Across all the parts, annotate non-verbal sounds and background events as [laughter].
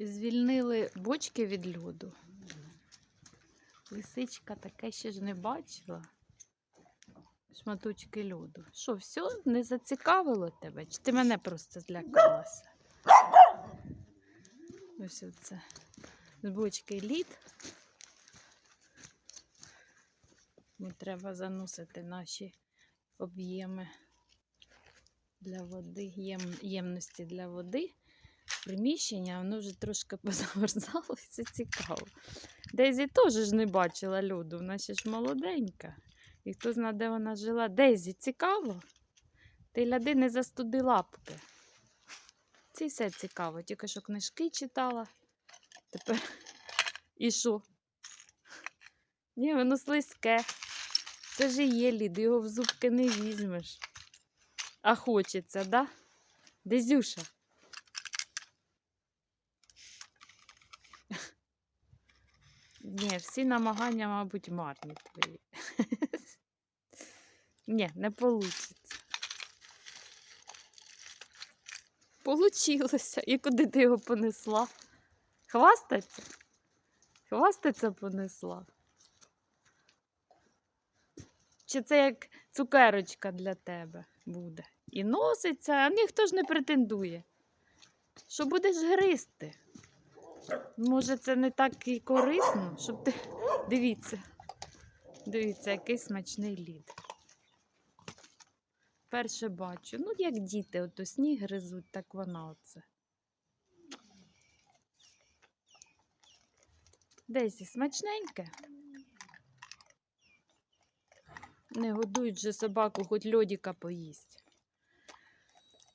Звільнили бочки від льоду. Лисичка таке ще ж не бачила. Шматочки льоду. Що, все не зацікавило тебе? Чи ти мене просто злякалася? Ось оце. З бочки лід. Ми треба заносити наші об'єми для води, єм, ємності для води. Приміщення, воно вже трошки [laughs] позамерзало, і це цікаво. Дейзі теж ж не бачила льоду, вона ще ж молоденька. І хто знає, де вона жила. Дейзі, цікаво? Ти ляди не застуди лапки. Це все цікаво, тільки що книжки читала. Тепер [laughs] і що? Ні, воно слизьке. Це ж є лід, його в зубки не візьмеш. А хочеться, да? Дезюша. Ні, всі намагання, мабуть, марні твої. [laughs] Ні, не вийде. Получилося. І куди ти його понесла? Хвастаться? Хвастаться понесла. Чи це як цукерочка для тебе буде? І носиться, а ніхто ж не претендує. Що будеш гризти? Може, це не так і корисно, щоб ти. Дивіться. Дивіться, який смачний лід. Перше бачу. Ну, як діти, ото сніг гризуть, так вона оце. Десь і смачненьке. Не годують же собаку, хоч льодіка поїсть.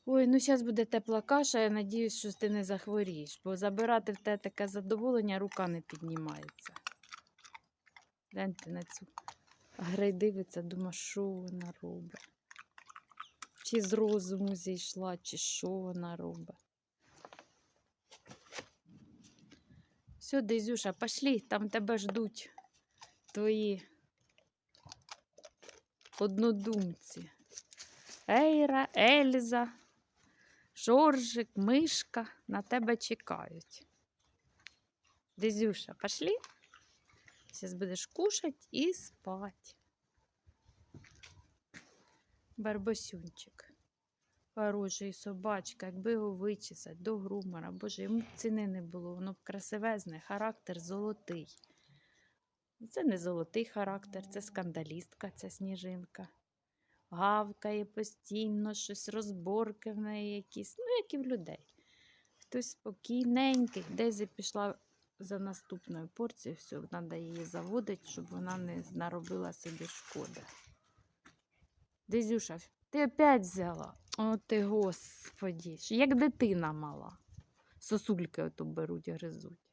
Ой, ну зараз буде тепла каша, я надіюсь, що ти не захворієш, бо забирати в те таке задоволення рука не піднімається. Гляньте на цю. Грей дивиться, дума, що вона робить. Чи з розуму зійшла, чи що вона робить. Все, Дезюша, пошли, там тебе ждуть твої однодумці. Ейра, Ельза, Жоржик, Мишка на тебе чекають. Дезюша, пошли? Зараз будеш кушать і спать. Барбосюнчик. Хороший собачка, якби його вичесать до грумера. Боже, йому ціни не було, воно б красивезне, характер золотий. Це не золотий характер, це скандалістка, ця сніжинка. Гавкає постійно, щось розборки в неї якісь, ну, як і в людей. Хтось спокійненький, Дезі пішла за наступною порцією, все, треба її заводити, щоб вона не наробила собі шкоди. Дезюша, ти опять взяла? О, ти господі, як дитина мала. Сосульки ото беруть, гризуть.